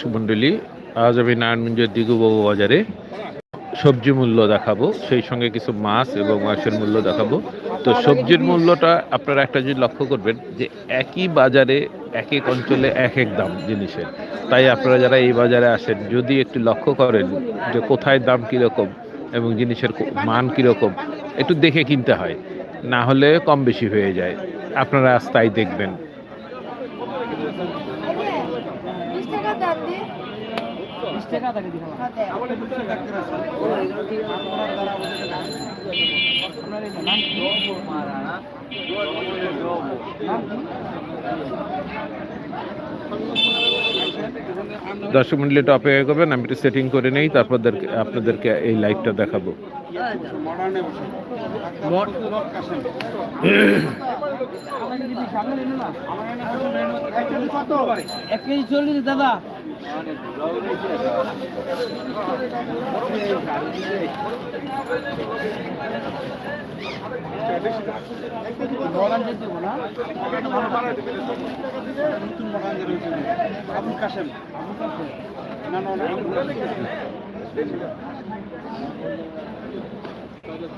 সুমণ্ডলী, আজ আমি নারায়ণগঞ্জের দিগুবাবু বাজারে সবজি মূল্য দেখাবো, সেই সঙ্গে কিছু মাছ এবং মাছের মূল্য দেখাবো। তো সবজির মূল্যটা আপনারা একটা জিনিস লক্ষ্য করবেন, যে একই বাজারে এক এক অঞ্চলে এক এক দাম জিনিসের। তাই আপনারা যারা এই বাজারে আসেন, যদি একটু লক্ষ্য করেন যে কোথায় দাম কীরকম এবং জিনিসের মান কীরকম, একটু দেখে কিনতে হয়, না হলে কম বেশি হয়ে যায়। আপনারা আজ তাই দেখবেন বিশ টাকা দাম দি বিশ টাকা থাকে দিলাম আপনার এই নাম কি? নাম দর্শক মন্ডলীটা অপেক্ষা করবেন আমি একটু সেটিং করে নেই তারপর আপনাদেরকে এই লাইভটা দেখাবো। দাদা। আবুল কাশেম আবুল কাশেম না না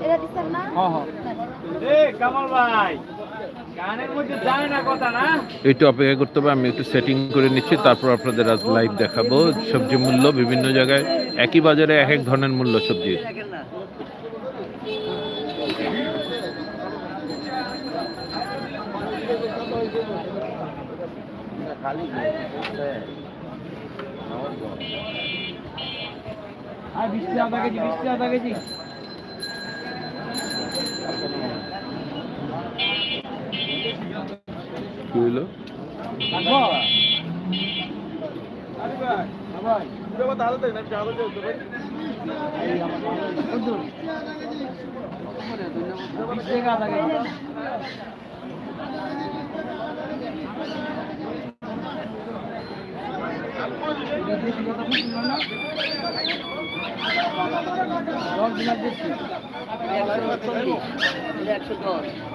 এটা দিচ্ছেন না? হ্যাঁ হ্যাঁ। কামাল ভাই। একটু অপেক্ষা করতে হবে আমি একটু সেটিং করে নিচ্ছি তারপর আপনাদের আজ লাইভ দেখাবো সবজি মূল্য বিভিন্ন জায়গায়। একই বাজারে এক এক ধরনের মূল্য সবজির আর? বিশ টাকা কেজি বেশি কেজি। দিয়েছেন না হ্যাঁ দশ।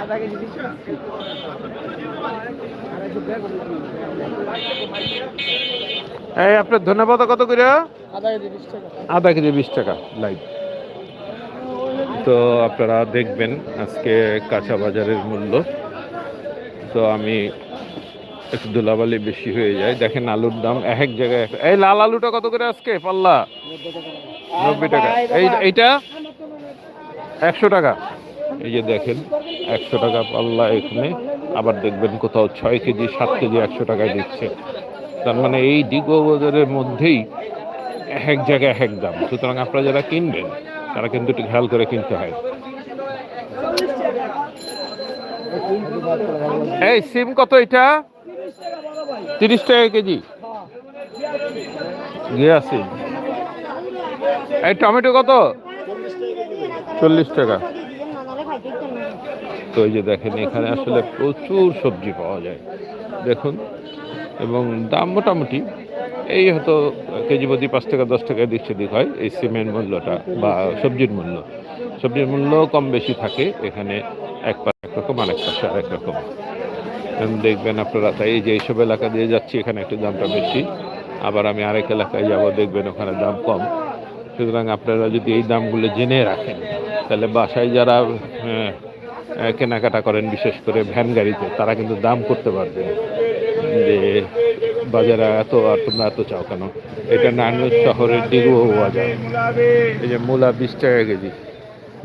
আধা কেজি বিশ টাকা এই আপনার ধন্যবাদ কত করে? আধা কেজি বিশ টাকা। লাইভ তো আপনারা দেখবেন আজকে কাঁচা বাজারের মূল্য। তো আমি একটু ধুলাবালি বেশি হয়ে যায়। দেখেন আলুর দাম এক এক জায়গায় এই লাল আলুটা কত করে আজকে? পাল্লা। নব্বই টাকা। এই এইটা? একশো টাকা। এই যে দেখেন একশো টাকা পাল্লা এখানে। আবার দেখবেন কোথাও ছয় কেজি সাত কেজি একশো টাকায় দিচ্ছে। তার মানে এই ডিগো বাজারের মধ্যেই এক জায়গায় এক দাম। সুতরাং আপনারা যারা কিনবেন, তারা কিন্তু একটু খেয়াল করে কিনতে হয়। এই সিম কত এটা? তিরিশ টাকা কেজি। গিয়া সিম। এই টমেটো কত? চল্লিশ টাকা। তো এই যে দেখেন, এখানে আসলে প্রচুর সবজি পাওয়া যায়। দেখুন। এবং দাম মোটামুটি এই হয়তো কেজি প্রতি পাঁচ টাকা দশ টাকা দিক সেদিক হয় এই সিমেন্ট মূল্যটা বা সবজির মূল্য। সবজির মূল্য কম বেশি থাকে এখানে এক পাশে একরকম আরেক পাশে আরেক রকম। দেখবেন আপনারা তাই যে এইসব এলাকা দিয়ে যাচ্ছি এখানে একটু দামটা বেশি। আবার আমি আরেক এলাকায় যাব দেখবেন ওখানে দাম কম। সুতরাং আপনারা যদি এই দামগুলো জেনে রাখেন তাহলে বাসায় যারা আহ, কেনাকাটা করেন বিশেষ করে ভ্যান গাড়িতে তারা কিন্তু দাম করতে পারবেন যে বাজারে এত আর তোমরা এত চাও কেন? এটা নারায়ণগঞ্জ শহরের দিগুয়া বাজার। এই যে মূলা বিশ টাকা কেজি।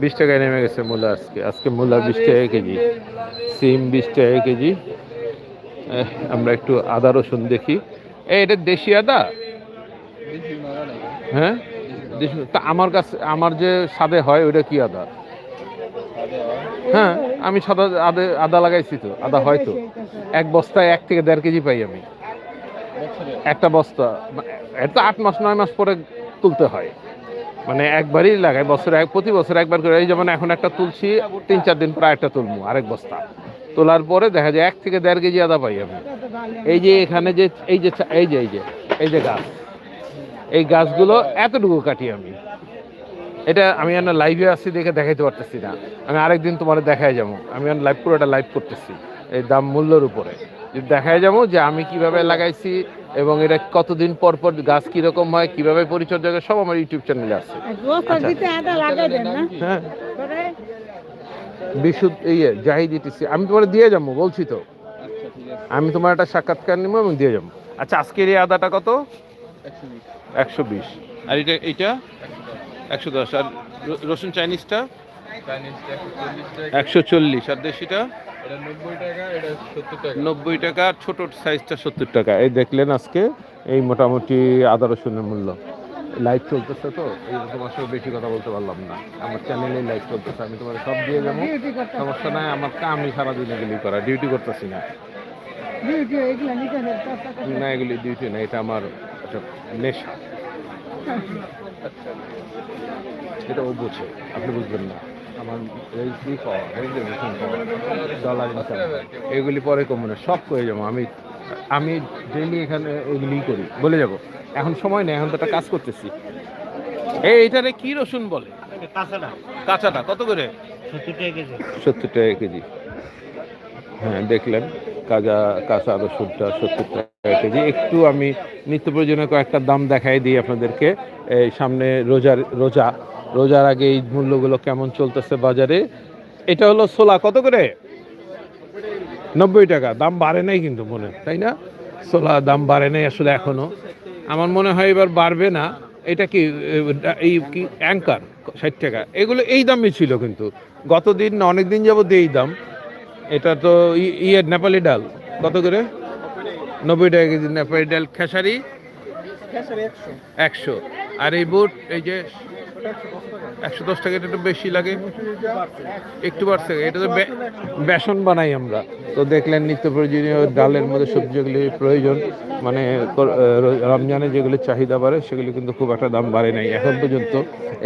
বিশ টাকায় নেমে গেছে মূলা আজকে। আজকে মূলা বিশ টাকা কেজি। সিম বিশ টাকা কেজি। আমরা একটু আদা রসুন দেখি। এই এটা দেশি আদা? হ্যাঁ? তা আমার কাছে আমার যে সাদে হয় ওইটা কি আদা? হ্যাঁ আমি সাদা আদা আদা লাগাইছি তো, আদা হয়তো এক বস্তায় এক থেকে দেড় কেজি পাই আমি। একটা বস্তা, এটা আট মাস, নয় মাস পরে তুলতে হয়। মানে একবারই লাগাই, বছরে এক প্রতি বছর একবার করে। এই যেমন এখন একটা তুলছি, তিন চার দিন পরে একটা তুলবো, আরেক বস্তা। তোলার পরে দেখা যায় এক থেকে দেড় কেজি আদা পাই আমি। এই যে এখানে যে, এই যে এই যে এই যে এই যে গাছ। এই গাছগুলো এতটুকু কাটি আমি। এটা আমি এখন লাইভে আসছি দেখে দেখাইতে পারতেছি না। আমি আরেকদিন তোমার দেখাই যাব। আমি এখন লাইভ পুরোটা লাইভ করতেছি এই দাম মূল্যর উপরে। যদি দেখাই যাব যে আমি কীভাবে লাগাইছি এবং এটা কতদিন পর পর গাছ কীরকম হয় কীভাবে পরিচর্যা করে সব আমার ইউটিউব চ্যানেলে আছে। বস্তা দিতে আদা লাগাই দেন না? হ্যাঁ। করে বিশুদ্ধ ইয়ে জাহিদ ইটিসি আমি তোমার দিয়ে যাব বলছি তো। আমি তোমার একটা সাক্ষাৎকার নিবো এবং দিয়ে যাব। আচ্ছা আজকের এই আদাটা কত? একশো বিশ। আর এটা এইটা একশো দশ। আর রসুন চাইনিজটা? একশো চল্লিশ আর দেশিটা? নব্বই টাকা আর ছোট সাইজটা সত্তর টাকা। এই দেখলেন আজকে এই মোটামুটি আদা রসুনের মূল্য। লাইভ চলতেছে তো এই তোমার সঙ্গে বেশি কথা বলতে পারলাম না। আমার চ্যানেলে লাইভ চলতেছে আমি তোমার সব দিয়ে যাব সমস্যা নাই আমার কামই সারাদিন এগুলি করা ডিউটি করতেছি না। না এগুলি ডিউটি না এটা আমার একটা নেশা। এটা ও বোঝে। আপনি বুঝবেন না। আমার এই কি পাওয়া ডলার ইনকাম এগুলি পরে কমবে না সব করে যাব। আমি আমি ডেলি এখানে এগুলি করি। বলে যাব। এখন সময় নেই এখন তো একটা কাজ করতেছি। এই এটারে কি রসুন বলে? কাঁচাটা কত করে? সত্তর টাকা কেজি। হ্যাঁ দেখলেন কাজা কাঁচা রসুনটা সত্তর টাকা কেজি। একটু আমি নিত্য প্রয়োজনীয় কয়েকটা দাম দেখাই দিই আপনাদেরকে। এই সামনে রোজার রোজা। রোজার আগে এই মূল্যগুলো কেমন চলতেছে বাজারে? এটা হলো সোলা কত করে? নব্বই টাকা দাম বাড়ে নাই কিন্তু মনে তাই না? সোলা দাম বাড়ে নাই আসলে এখনও। আমার মনে হয় এবার বাড়বে না। এটা কি এই কি অ্যাঙ্কার ষাট টাকা। এগুলো এই দামই ছিল কিন্তু। গতদিন না অনেক দিন যাবত এই দাম। এটা তো ই- ইয়ে নেপালি ডাল। কত করে? নব্বই টাকা কেজি নেপালি ডাল খেসারি। একশো। আর এই বুট এই যে একশো দশ টাকা, এটা একটু বেশি লাগে। একটু বাড়ছে। এটা তো বেসন বানাই আমরা। তো দেখলেন নিত্য প্রয়োজনীয় ডালের মধ্যে সবজিগুলি প্রয়োজন। মানে রমজানে যেগুলি চাহিদা বাড়ে, সেগুলি কিন্তু খুব একটা দাম বাড়ে নাই। এখন পর্যন্ত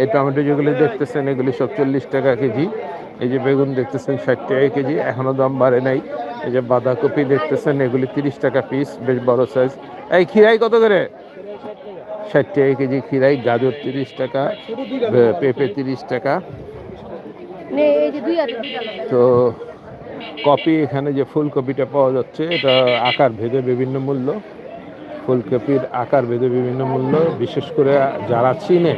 এই টমেটো যেগুলি দেখতেছেন, এগুলি সব টাকা কেজি। এই যে বেগুন দেখতেছেন, ষাট টাকা কেজি। এখনও দাম বাড়ে নাই। এই যে বাঁধাকপি দেখতেছেন, এগুলি তিরিশ টাকা পিস বেশ বড় সাইজ এই খিরাই কত করে? ষাট টাকা কেজি খিরাই গাজর তিরিশ টাকা পেঁপে তিরিশ টাকা। তো কপি এখানে যে ফুলকপিটা পাওয়া যাচ্ছে এটা আকার ভেদে বিভিন্ন মূল্য। ফুলকপির আকার ভেদে বিভিন্ন মূল্য। বিশেষ করে যারা চিনে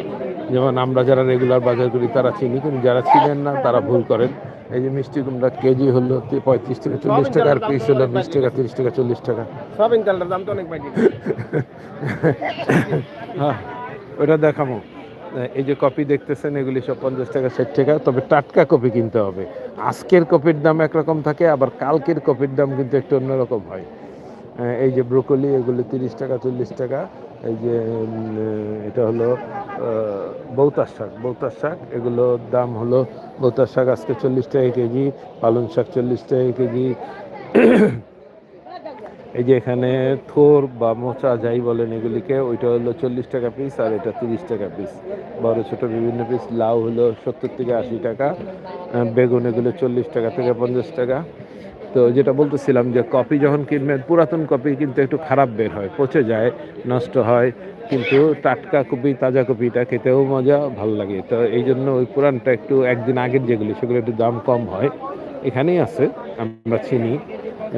যেমন আমরা যারা রেগুলার বাজার করি তারা চিনি কিন্তু যারা চিনেন না তারা ভুল করেন। এই যে মিষ্টি কুমড়া কেজি হলো পঁয়ত্রিশ টাকা চল্লিশ টাকা আর পিস হলো বিশ টাকা তিরিশ টাকা চল্লিশ টাকা। শপিং কালটার দাম তো অনেক বাইরে হ্যাঁ ওটা দেখাবো। এই যে কপি দেখতেছেন এগুলি সব পঞ্চাশ টাকা ষাট টাকা তবে টাটকা কপি কিনতে হবে। আজকের কপির দাম একরকম থাকে আবার কালকের কপির দাম কিন্তু একটু অন্যরকম হয়। এই যে ব্রোকলি এগুলো তিরিশ টাকা চল্লিশ টাকা। এই যে এটা হলো বৌতার শাক। বৌতার শাক এগুলোর দাম হলো, বৌতার শাক আজকে চল্লিশ টাকা কেজি, পালং শাক চল্লিশ টাকা কেজি। এই যে এখানে থোর বা মোচা যাই বলেন এগুলিকে, ওইটা হলো চল্লিশ টাকা পিস আর এটা তিরিশ টাকা পিস বড় ছোট বিভিন্ন পিস লাউ হলো সত্তর থেকে আশি টাকা বেগুন এগুলো চল্লিশ টাকা থেকে পঞ্চাশ টাকা। তো যেটা বলতেছিলাম যে কপি যখন কিনবেন, পুরাতন কপি কিন্তু একটু খারাপ বের হয়, পচে যায়, নষ্ট হয়, কিন্তু টাটকা কপি, তাজা কপিটা খেতেও মজা, ভালো লাগে। তো এই জন্য ওই পুরানটা একটু একদিন আগের যেগুলি, সেগুলো একটু দাম কম হয়। এখানেই আছে, আমরা চিনি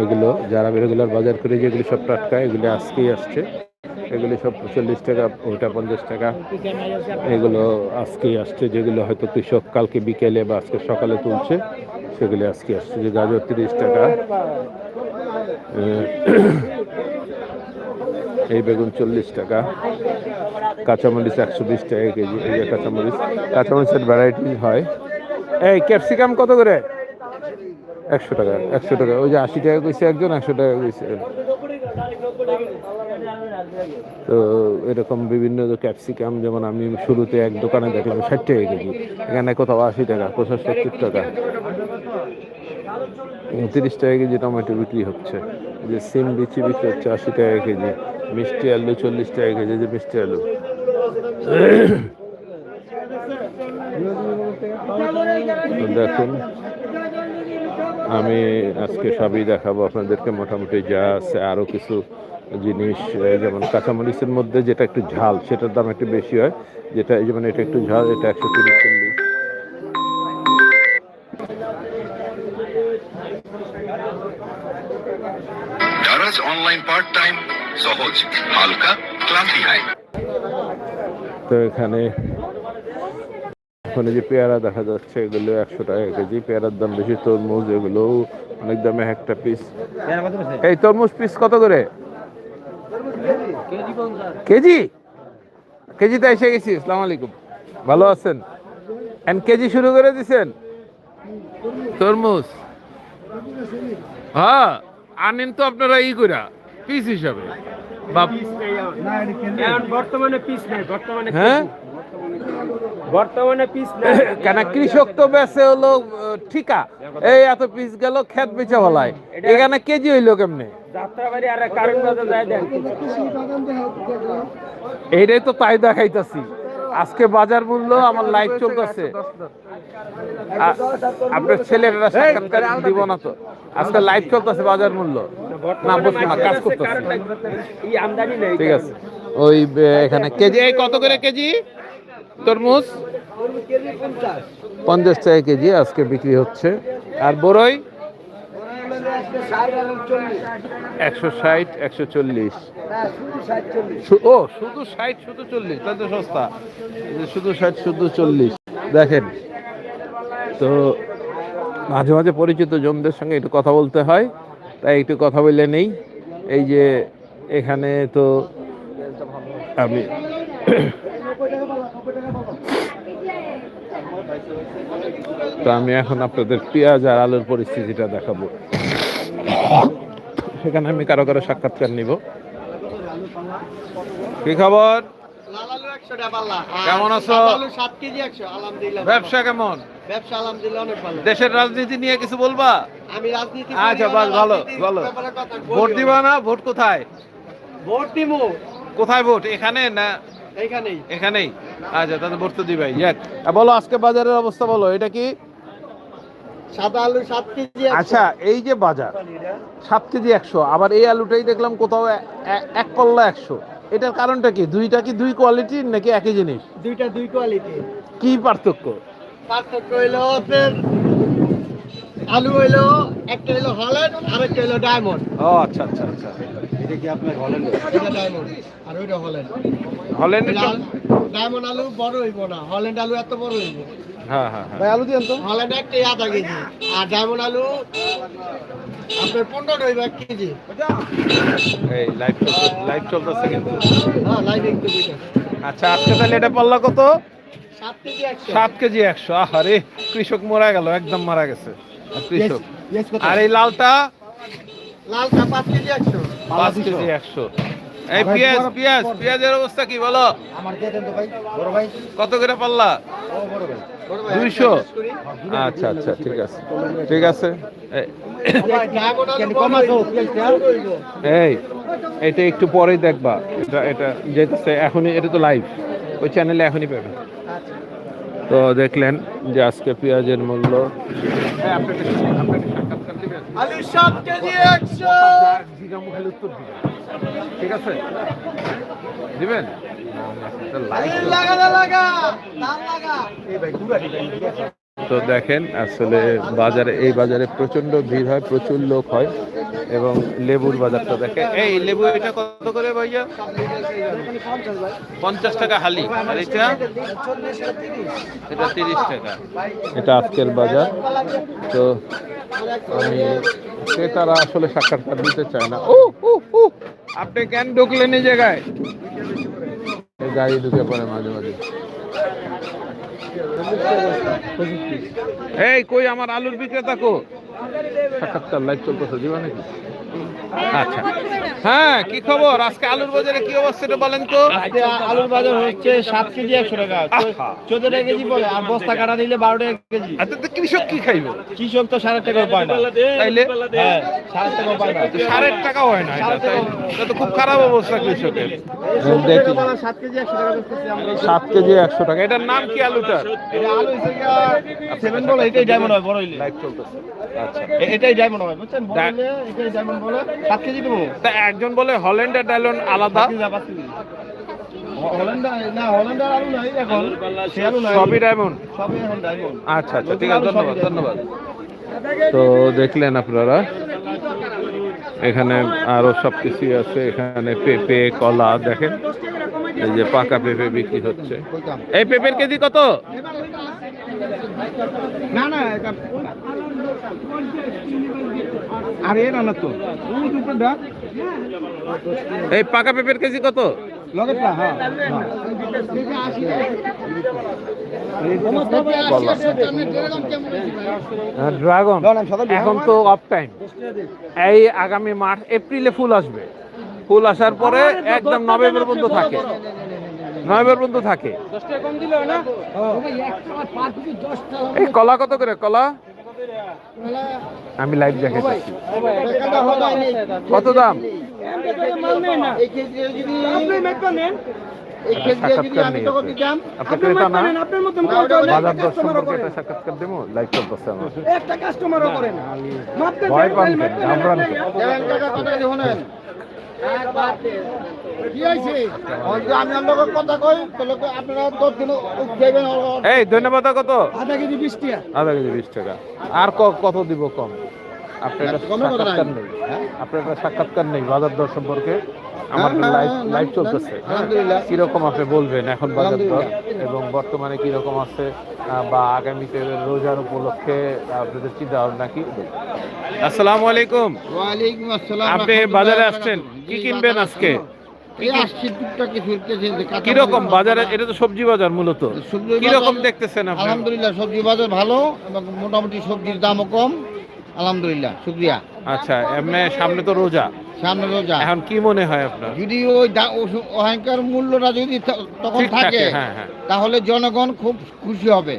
এগুলো, যারা রেগুলার বাজার করে যেগুলি সব টাটকা, এগুলি আজকেই আসছে। এগুলি সব চল্লিশ টাকা ওটা পঞ্চাশ টাকা। এগুলো আজকেই আসছে, যেগুলো হয়তো কৃষক কালকে বিকেলে বা আজকে সকালে তুলছে। সেগুলি আজকে আসছে। যে গাজর তিরিশ টাকা এই বেগুন চল্লিশ টাকা, কাঁচামরিচ একশো বিশ টাকা কেজি, এই যে কাঁচামরিচ। কাঁচামরিচের ভ্যারাইটি হয়। এই ক্যাপসিকাম কত করে? একশো টাকা একশো টাকা। ওই যে আশি টাকা কইছে একজন, একশো টাকা কইছে। তো এরকম বিভিন্ন ক্যাপসিকাম, যেমন আমি শুরুতে এক দোকানে দেখলাম ষাট টাকা কেজি। এখানে কোথাও আশি টাকা কোথাও সত্তর টাকা। তিরিশ টাকা কেজি টমেটো বিক্রি হচ্ছে। যে সিম বিচি বিক্রি হচ্ছে আশি টাকা কেজি। মিষ্টি আলু চল্লিশ টাকা কেজি যে মিষ্টি আলু। দেখুন, আমি আজকে সবই দেখাবো আপনাদেরকে। মোটামুটি যা আছে আরও কিছু জিনিস যেমন কাঁচামরিচের মধ্যে যেটা একটু ঝাল, সেটার দাম একটু বেশি হয়। যেটা যেমন এটা একটু ঝাল, এটা একশো তিরিশ অনলাইন পার্ট টাইম সহজ হালকা ক্লান্তি নাই তো এখানে ওখানে যে পেয়ারা দেখা যাচ্ছে এগুলো একশো টাকা কেজি। পেয়ারার দাম বেশি তরমুজ এগুলো অনেক দামে একটা পিস এই তরমুজ পিস কত করে? কেজি? কেজিতে এসে গেছি আসসালামু আলাইকুম। ভালো আছেন? এন কেজি শুরু করে দিছেন? তরমুজ। হ্যাঁ। আনেন তো আপনারা ই করে পিস হিসাবে। বাপ বর্তমানে পিস নাই বর্তমানে হ্যাঁ? বর্তমানে পিস নাই। কেন? কৃষক তো বেচে হলো ঠিকা। এই এত পিস গেল খেত বেচা হলায় এখানে কেজি হইল কেমনে? যাত্রাবাড়ি আর কারণ যায় দেন। এইটাই তো তাই দেখাইতাছি। আজকে বাজার মূল্য আমার লাইভ চলতেছে। আপনার ছেলেরা সাক্ষাৎকার দিব না তো। আজকে লাইভ চলতেছে বাজার মূল্য না বসবো না কাজ করতেছে। ঠিক আছে। ওই এখানে কেজি এই কত করে কেজি? তরমুজ? পঞ্চাশ টাকা কেজি আজকে বিক্রি হচ্ছে। আর বড়ই একশো ষাট, একশো চল্লিশ। ও, শুধু ষাট, শুধু চল্লিশ, তাহলে তো সস্তা। শুধু ষাট, শুধু চল্লিশ। দেখেন, তো মাঝে মাঝে পরিচিত জনদের সঙ্গে একটু কথা বলতে হয়, তাই একটু কথা বলে নেই। এই যে এখানে তো আমি তো আমি এখন আপনাদের পেঁয়াজ আর আলুর পরিস্থিতিটা দেখাবো। সেখানে আমি কারও কারও সাক্ষাৎকার নিব। কি খবর? কেমন আছো? ব্যবসা কেমন? ব্যবসা আলহামদুলিল্লাহ অনেক ভালো। দেশের রাজনীতি নিয়ে কিছু বলবা? আমি রাজনীতি আচ্ছা, বাস, ভালো, ভালো। ভোট দিবা না। ভোট কোথায়? ভোট দিমু। কোথায় ভোট? এখানে না? এইখানেই। এখানেই। আচ্ছা তাহলে ভোট তো দিবাই। যাক। বলো আজকে বাজারের অবস্থা বলো। এটা কি সাদা আলু সাত কেজি আচ্ছা এই যে বাজার সাত কেজি একশো। আবার এই আলুটাই দেখলাম কোথাও এক কল্লা একশো। এটার কারণটা কি? দুইটা কি দুই কোয়ালিটির নাকি একই জিনিস? দুইটা দুই কোয়ালিটি কি পার্থক্য? পার্থক্য হইল আপনার আলু হইল একটা হইল হল্যান্ড আর একটা হইল ডায়মন্ড ও আচ্ছা আচ্ছা আচ্ছা। এটা ডায়মন্ড আর ওইটা হল্যান্ড হলেন ডায়মন্ড আলু বড় হইব না হল্যান্ড আলু এত বড় হইব। হ্যাঁ হ্যাঁ হ্যাঁ। আলু দিয়েন তো। হল্যান্ড একটাই আধা কেজি আর ডায়মন্ড আলু আপনার পনেরো এক কেজি। এই লাইভ লাইভ চলতেছে কিন্তু। হ্যাঁ লাইভ একটু দুইটা আচ্ছা আজকে তাহলে এটা পাল্লা কত? সাত কেজি একশো। সাত কেজি একশো। আহারে কৃষক মারা গেল একদম মারা গেছে। কৃষক? আর এই লালটা? লালটা পাঁচ কেজি একশো। পাঁচ কেজি একশো। এই পেঁয়াজ পেঁয়াজ পেঁয়াজের অবস্থা কি বলো? আমার দিয়ে দেন তো ভাই বড় ভাই। কত করে পাল্লা? ও বড় ভাই। দুইশো? আচ্ছা আচ্ছা ঠিক আছে। ঠিক আছে। এই- এটা একটু পরেই দেখবা। এটা এটা যেতেছে এখনই এটা তো লাইভ ওই চ্যানেলে এখনই পাবে। তো দেখলেন যে আজকে পেঁয়াজের মূল্য। ঠিক আছে? দিবেন? লাগা লাগা। লাগা তো দেখেন, আসলে বাজারে, এই বাজারে প্রচণ্ড ভিড় হয়, প্রচুর লোক হয় এবং লেবুর বাজারটা দেখে। এই লেবু এটা কত করে ভাইয়া? পঞ্চাশ টাকা হালি। আর এটা? এটা তিরিশ টাকা। এটা আজকের বাজার। তো আমি ক্রেতারা আসলে সাক্ষাৎকার দিতে চায় না। ও আপনি কেন ঢুকলেন এই জায়গায়? গাড়ি ঢুকে পড়ে মাঝে মাঝে। এই কই আমার আলুর বিক্রেতা কো? সাক্ষাৎকার লাইভ চলতেছে দিবা নাকি? আচ্ছা। হ্যাঁ কি খবর? আজকে আলুর বাজারে কি অবস্থা এটা বলেন তো। আলুর বাজার হচ্ছে সাত কেজি একশো টাকা। চোদ্দ টাকা কেজি পড়ে আর বস্তা কাটা নিলে বারো টাকা কেজি। আচ্ছা তো কৃষক কি খাইবে কৃষক তো সাড়ে টাকা পায় না। তাইলে? হ্যাঁ সাড়ে টাকা পায় না। সাড়ে টাকা হয় না এটা তো খুব খারাপ অবস্থা কৃষকের। সাত কেজি একশো টাকা সাত কেজি একশো টাকা। এটার নাম কি আলুটার? এটা আলু সেভেন বলে এটাই ডায়মন্ড হয় বড় হইলে। চলতেছে। আচ্ছা। এটাই ডায়মন্ড হয় বুঝছেন? বড় এটাই ডায়মন্ড বলে সাত কেজি দেবো। একজন বলে হল্যান্ডের ডায়লন আলাদা। সবই ডায়মন্ড আচ্ছা আচ্ছা ঠিক আছে ধন্যবাদ ধন্যবাদ। তো দেখলেন আপনারা এখানে আরও সব কিছুই আছে এখানে পেঁপে কলা দেখেন এই যে পাকা পেঁপে বিক্রি হচ্ছে। এই পেঁপের কেজি কত? না না আরে না না তো। ওই দুটোটা এই পাকা পেঁপের কেজি কত? লগেটটা হ্যাঁ ড্রাগন না, না, সকাল এখন তো অফ টাইম এই আগামী মার্চ এপ্রিলে ফুল আসবে। ফুল আসার পরে একদম নভেম্বর পর্যন্ত থাকে। নভেম্বর পর্যন্ত থাকে। এই কলা কত করে? কলা? আমি লাইভ দেখাচ্ছি কত দাম? সাক্ষাৎকার দেবো? লাইভ চলতেছে আমার। একটা কাস্টমারও করে না। ভয় পান এই ধন্যবাদ কত? আধা কেজি বিশ টাকা। আধা কেজি বিশ টাকা আর কত দিব কম? আপনার একটা সাক্ষাৎকার নেই। আপনার সাক্ষাৎকার নেই বাজার দর সম্পর্কে। আমার না, লাইভ লাইভ চলতেছে। আলহামদুলিল্লাহ। কীরকম আপনি বলবেন এখন বাজার দর এবং বর্তমানে কীরকম আছে বা আগামীতে রোজার উপলক্ষে আপনাদের চিন্তা ভাবনা কি? আসসালামু আলাইকুম। ওয়ালাইকুম আসসালাম আপনি বাজারে আসছেন? কি কিনবেন আজকে? কীরকম বাজারে? এটা তো সবজি বাজার মূলত। কীরকম দেখতেছেন আলহামদুলিল্লাহ সবজি বাজার ভালো এবং মোটামুটি সবজির দামও কম। আলহামদুলিল্লাহ শুক্রিয়া। আচ্ছা এমনি সামনে তো রোজা। সামনে রোজা। এখন কি মনে হয় আপনার? যদি ওই ওখানকার মূল্যটা যদি তখন থাকে, হ্যাঁ, হ্যাঁ। তাহলে জনগণ খুব খুশি হবে।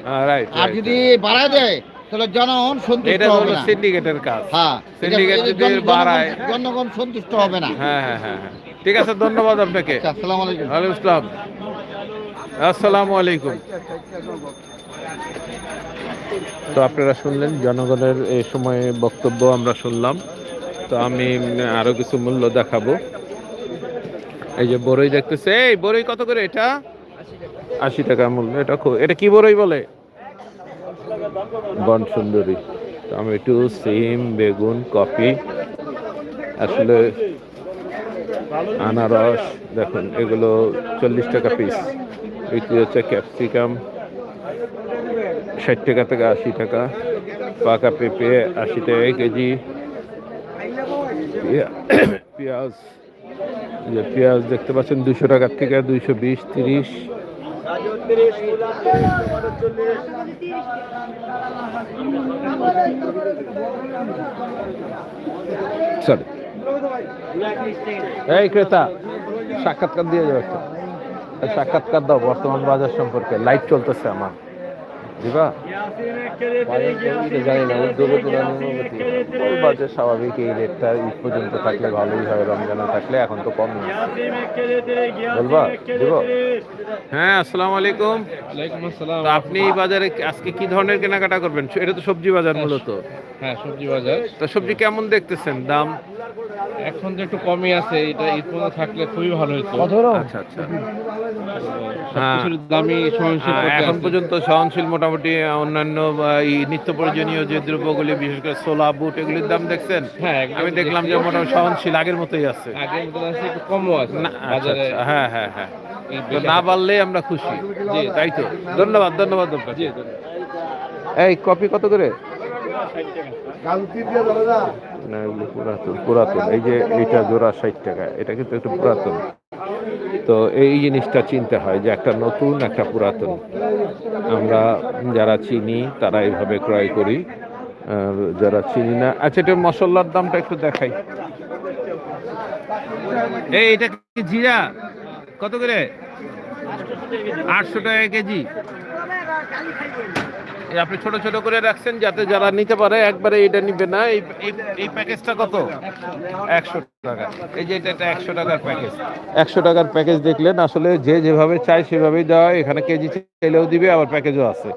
আর যদি বাড়ায় দেয় তাহলে জনগণ সন্তুষ্ট হবে না। সিন্ডিকেটের কাজ। হ্যাঁ সিন্ডিকেট যদি বাড়ায় জনগণ সন্তুষ্ট হবে না। হ্যাঁ হ্যাঁ হ্যাঁ হ্যাঁ। ঠিক আছে ধন্যবাদ আপনাকে। আচ্ছা, আসসালামু আলাইকুম। ওয়ালাইকুম আসসালাম। আসসালামু আলাইকুম। তো আপনারা শুনলেন জনগণের এই সময়ে বক্তব্য আমরা শুনলাম। তো আমি উম, আরও কিছু মূল্য দেখাবো। এই যে বড়ই দেখতেছে। এই বড়ই কত করে এটা? আশি টাকা মূল্য। এটা খু- এটা কি বড়ই বলে? বন সুন্দরী। টমেটো সিম বেগুন কফি আসলে আনারস দেখুন এগুলো চল্লিশ টাকা পিস। বিক্রি হচ্ছে ক্যাপসিকাম ষাট টাকা থেকে আশি টাকা। পাকা পেঁপে আশি টাকা কেজি। পেঁয়াজ। যে পেঁয়াজ দেখতে পাচ্ছেন দুশো টাকার থেকে দুইশো বিশ, তিরিশ। সরি এই ক্রেতা, সাক্ষাৎকার দিয়ে যাবে সাক্ষাৎকার দাও, বর্তমান বাজার সম্পর্কে। লাইট চলতেছে আমার। দিবা? জানি না উদ্যোগে তোলার অনুমতি বাজার স্বাভাবিক এই রেটটা ঈদ পর্যন্ত থাকলে ভালোই হয় রমজানে থাকলে। এখন তো কম বলবা? দিব? হ্যাঁ আসসালামু আলাইকুম। আসসালাম। আপনি এই বাজারে আজকে কি ধরনের কেনাকাটা করবেন? এটা তো সবজি বাজার মূলত। হ্যাঁ সবজি বাজার। তো সবজি কেমন দেখতেছেন? দাম? এখন যে একটু কমই আছে এটা ঈদ পর্যন্ত থাকলে খুবই ভালো হতো আচ্ছা আচ্ছা। হ্যাঁ। দামই সহনশীল হ্যাঁ, করতে এখন পর্যন্ত সহনশীল মোটামুটি অন্যান্য এই নিত্য প্রয়োজনীয় যে দ্রব্যগুলি বিশেষ করে সোলা বুট এগুলির দাম দেখছেন? হ্যাঁ আমি দেখলাম যে মোটামুটি সহনশীল আগের মতোই আছে। আগের মতো আছে একটু কমও আছে। না আচ্ছা, বাজারে আচ্ছা, হ্যাঁ হ্যাঁ হ্যাঁ। না পারলেই আমরা খুশি। জি তাই তো? ধন্যবাদ ধন্যবাদ আপনাকে। জি, ধন্যবাদ। এই কপি কত করে? পুরাতন পুরাতন। এই যে এইটা জোড়া টাকা, এটা কিন্তু একটু পুরাতন। তো এই জিনিসটা চিনতে হয় যে একটা নতুন, একটা পুরাতন। আমরা যারা চিনি, তারা এইভাবে ক্রয় করি। যারা চিনি না আচ্ছা এটা মশলার দামটা একটু দেখাই। এই, এটা জিরা? কত করে? আটশো টাকা কেজি। আপনি ছোট ছোট করে রাখছেন যাতে যারা নিতে পারে, একবারে এটা নিবে না। এই এই- প্যাকেজটা কত? একশো টাকা। এই যে এটা একশো টাকার প্যাকেজ। একশো টাকার প্যাকেজ দেখলেন, আসলে যে যেভাবে চাই সেভাবেই দেওয়া। এখানে কেজি চাইলেও দিবে, আবার প্যাকেজও আছে।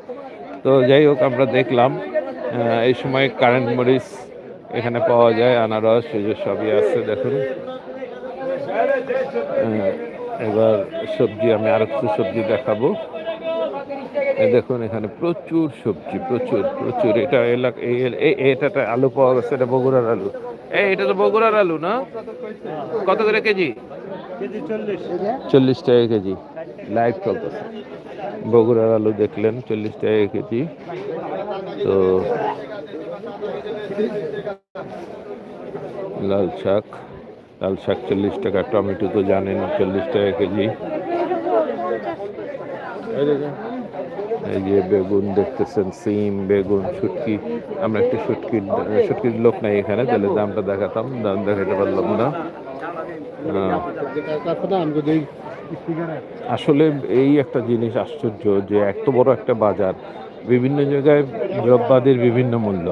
তো যাই হোক, আমরা দেখলাম এই সময় কারেন্ট মরিচ এখানে পাওয়া যায়, আনারস, এই যে সবই আছে, দেখুন। এবার সবজি, আমি আর সবজি দেখাবো। দেখুন, এখানে প্রচুর সবজি, প্রচুর প্রচুর। এটা এলাকা আলু পাওয়া গেছে, এটা বগুড়ার আলু। এই, এটা তো বগুড়ার আলু না? কত করে কেজি? চল্লিশ টাকা কেজি। লাইভ চলতেছে। বগুড়ার আলু দেখলেন, চল্লিশ টাকা কেজি। তো লাল শাক লাল শাক চল্লিশ টাকা, টমেটো তো জানেন, চল্লিশ টাকা কেজি। যে বেগুন দেখতেছেন, সিম, বেগুন, শুটকি। আমরা একটু শুটকির শুটকির লোক নাই এখানে, তাহলে দামটা দেখাতাম, দাম দেখাতে পারলাম না। আসলে এই একটা জিনিস আশ্চর্য যে এত বড় একটা বাজার, বিভিন্ন জায়গায় দ্রব্যাদির বিভিন্ন মূল্য।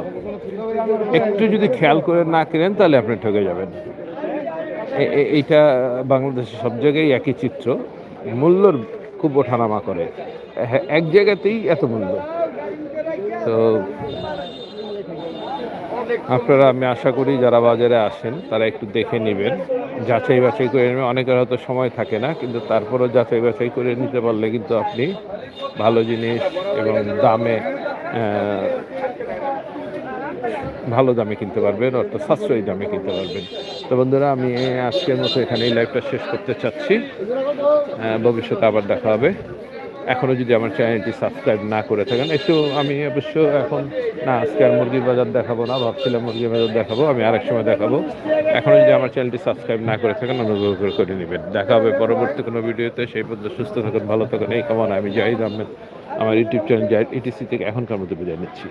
একটু যদি খেয়াল করে না কেনেন, তাহলে আপনি ঠকে যাবেন। এইটা বাংলাদেশের সব জায়গায় একই চিত্র। মূল্যর খুব ওঠানামা করে। এক জায়গাতেই এত মূল্য। তো আপনারা, আমি আশা করি যারা বাজারে আসেন, তারা একটু দেখে নেবেন। যাচাই বাছাই করে নেবেন। অনেকের হয়তো সময় থাকে না, কিন্তু তারপরও যাচাই বাছাই করে নিতে পারলে কিন্তু আপনি ভালো জিনিস এবং দামে ভালো দামে কিনতে পারবেন, অর্থাৎ সাশ্রয়ী দামে কিনতে পারবেন। তো বন্ধুরা, আমি আজকের মতো এখানে এই লাইভটা শেষ করতে চাচ্ছি। ভবিষ্যতে আবার দেখা হবে। এখনও যদি আমার চ্যানেলটি সাবস্ক্রাইব না করে থাকেন, একটু আমি অবশ্য এখন, না, আজকে আর মুরগির বাজার দেখাবো না, ভাবছিলাম মুরগির বাজার দেখাবো, আমি আরেক সময় দেখাবো। এখনও যদি আমার চ্যানেলটি সাবস্ক্রাইব না করে থাকেন, অনুগ্রহ করে করে নেবেন। দেখা হবে পরবর্তী কোনো ভিডিওতে, সেই পর্যন্ত সুস্থ থাকুন, ভালো থাকুন, এই কামনা আমি জাহিদ আহমেদ, আমার ইউটিউব চ্যানেল জাহিদ, ইটিসি থেকে এখনকার মতো বিদায় নিচ্ছি।